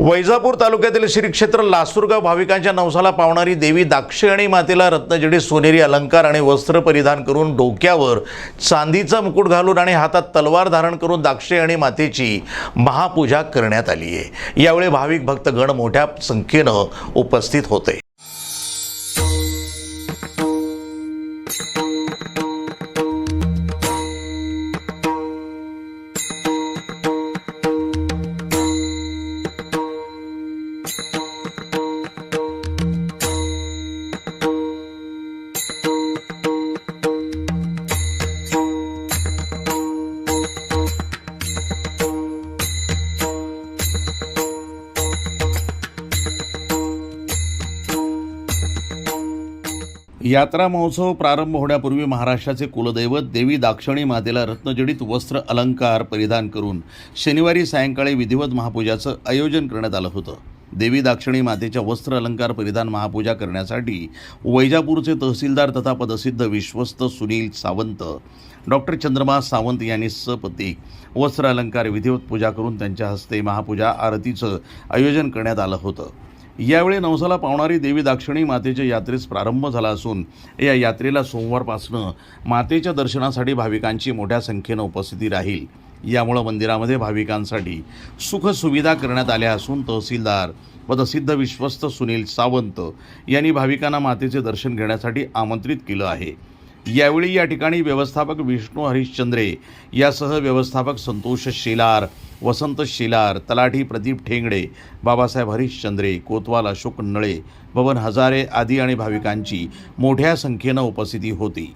वैजापूर तालुक्यातील श्री क्षेत्र लासूरगाव भाविकांच्या नवसाला पावणारी देवी दाक्षिणी मातेला रत्नजडी सोनेरी अलंकार आणि वस्त्र परिधान करून डोक्यावर चांदीचा मुकुट घालून आणि हातात तलवार धारण करून दाक्षिणी मातेची महापूजा करण्यात आली आहे. यावेळी भाविक भक्तगण मोठ्या संख्येनं उपस्थित होते. यात्रा महोत्सव प्रारंभ होण्यापूर्वी महाराष्ट्राचे कुलदैवत देवी दाक्षिणी मातेला रत्नजडित वस्त्र अलंकार परिधान करून शनिवारी सायंकाळी विधिवत महापूजाचं आयोजन करण्यात आलं होतं. देवी दाक्षिणी मातेच्या वस्त्र अलंकार परिधान महापूजा करण्यासाठी वैजापूरचे तहसीलदार तथा पदसिद्ध विश्वस्त सुनील सावंत डॉक्टर चंद्रमा सावंत यांनी सपती वस्त्र अलंकार विधिवत पूजा करून त्यांच्या हस्ते महापूजा आरतीचं आयोजन करण्यात आलं होतं. यावेळी नवसाला पावणारी देवी दाक्षिणी मातेच्या यात्रेस प्रारंभ झाला असून या यात्रेला सोमवारपासनं मातेच्या दर्शनासाठी भाविकांची मोठ्या संख्येनं उपस्थिती राहील. यामुळं मंदिरामध्ये भाविकांसाठी सुखसुविधा करण्यात आल्या असून तहसीलदार पदसिद्ध विश्वस्त सुनील सावंत यांनी भाविकांना मातेचे दर्शन घेण्यासाठी आमंत्रित केलं आहे. यावेळी या ठिकाणी व्यवस्थापक विष्णू हरिश्चंद्रे यासह व्यवस्थापक संतोष शेलार वसंत शेलार तलाठी प्रदीप ठेंगडे बाबासाहेब हरिश्चंद्रे कोतवाल अशोक नळे भवन हजारे आदी आणि भाविकांची मोठ्या संख्येनं उपस्थिती होती.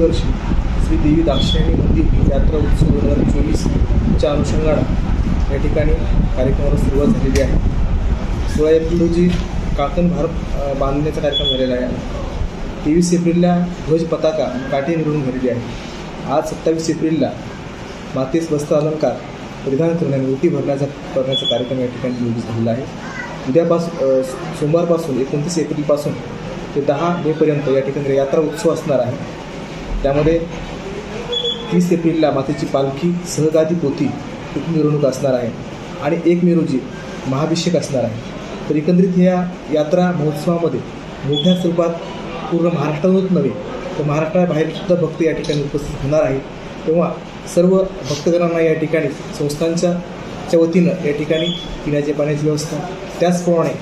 दर्शन श्री देवी दाक्षिणी मंदिर यात्रा उत्सव दोन हजार चोवीसच्या अनुषंगानं या ठिकाणी कार्यक्रमाला सुरुवात झालेली आहे. सोळा एप्रिल रोजी काकण भारत बांधण्याचा कार्यक्रम झालेला आहे. तेवीस एप्रिलला ध्वज पताका काठी निवडून झालेली आहे. आज सत्तावीस एप्रिलला मातेस वस्त्र अलंकार परिधान करण्याने मूर्ती भरण्याचा करण्याचा कार्यक्रम या ठिकाणी नियोजित झालेला आहे. उद्यापासून सोमवारपासून एकोणतीस एप्रिलपासून ते दहा मेपर्यंत या ठिकाणी यात्रा उत्सव असणार आहे. त्यामध्ये तीस एप्रिलला मातेची पालखी सहगादी पोथी एक मिरवणूक असणार आहे आणि एक मे रोजी महाभिषेक असणार आहे. तर एकंदरीत ह्या यात्रा महोत्सवामध्ये मोठ्या स्वरूपात पूर्ण महाराष्ट्रातूनच नव्हे तर महाराष्ट्राबाहेरसुद्धा भक्त या ठिकाणी उपस्थित होणार आहेत. तेव्हा सर्व भक्तगणांना या ठिकाणी संस्थांच्या च्या वतीनं या ठिकाणी पिण्याच्या पाण्याची व्यवस्था त्याचप्रमाणे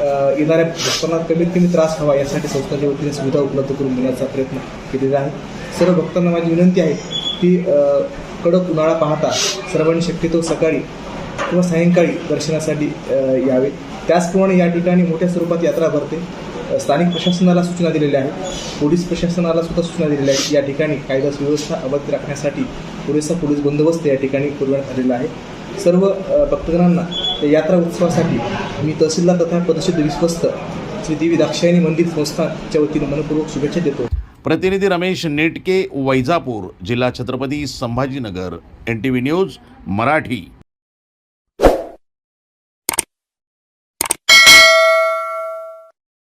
येणाऱ्या भक्तांना कमीत कमी त्रास हवा यासाठी संस्थांच्या वतीने सुविधा उपलब्ध करून देण्याचा प्रयत्न केलेला आहे. सर्व भक्तांना माझी विनंती आहे की कडक उन्हाळा पाहता सर्वांनी शक्यतो सकाळी किंवा सायंकाळी दर्शनासाठी यावे. त्याचप्रमाणे या ठिकाणी मोठ्या स्वरूपात यात्रा भरते. स्थानिक प्रशासनाला सूचना दिलेल्या आहेत. पोलीस प्रशासनाला सुद्धा सूचना दिलेल्या आहेत. या ठिकाणी कायदा सुव्यवस्था अबाधित राखण्यासाठी पुरेसा पोलीस बंदोबस्त या ठिकाणी पुरवण्यात आलेला आहे. सर्व भक्तजनांना भक्तगणांना या यात्रा उत्सवासाठी मी तहसीलदार तथा पदशुद्ध विश्वस्त श्री देवी दाक्षायणी मंदिर संस्थानच्या वतीने मनपूर्वक शुभेच्छा देतो. प्रतिनिधी रमेश नेटके वैजापूर जिल्हा Chhatrapati Sambhajinagar N T V news Marathi.